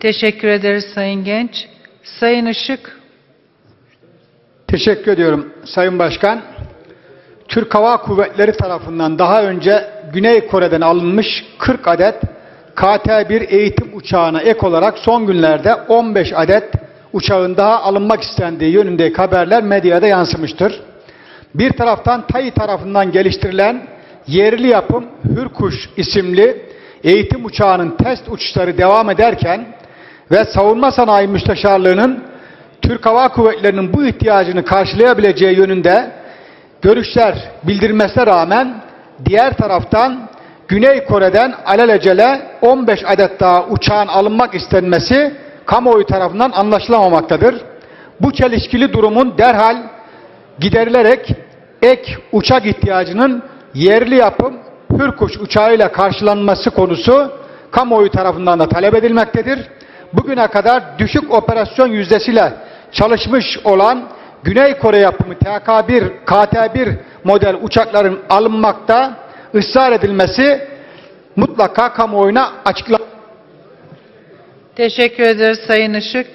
Teşekkür ederiz Sayın Genç. Sayın Işık. Teşekkür ediyorum Sayın Başkan. Türk Hava Kuvvetleri tarafından daha önce Güney Kore'den alınmış 40 adet KT-1 eğitim uçağına ek olarak son günlerde 15 adet uçağın daha alınmak istendiği yönündeki haberler medyada yansımıştır. Bir taraftan TAİ tarafından geliştirilen yerli yapım Hürkuş isimli eğitim uçağının test uçuşları devam ederken ve Savunma Sanayi Müsteşarlığı'nın Türk Hava Kuvvetleri'nin bu ihtiyacını karşılayabileceği yönünde görüşler bildirmesine rağmen diğer taraftan Güney Kore'den alelacele 15 adet daha uçağın alınmak istenmesi kamuoyu tarafından anlaşılamamaktadır. Bu çelişkili durumun derhal giderilerek ek uçak ihtiyacının yerli yapım Hürkuş uçağıyla karşılanması konusu kamuoyu tarafından da talep edilmektedir. Bugüne kadar düşük operasyon yüzdesiyle çalışmış olan Güney Kore yapımı TK-1, KT-1 model uçakların alınmakta ısrar edilmesi mutlaka kamuoyuna açıklanmalıdır. Teşekkür ederiz Sayın Işık.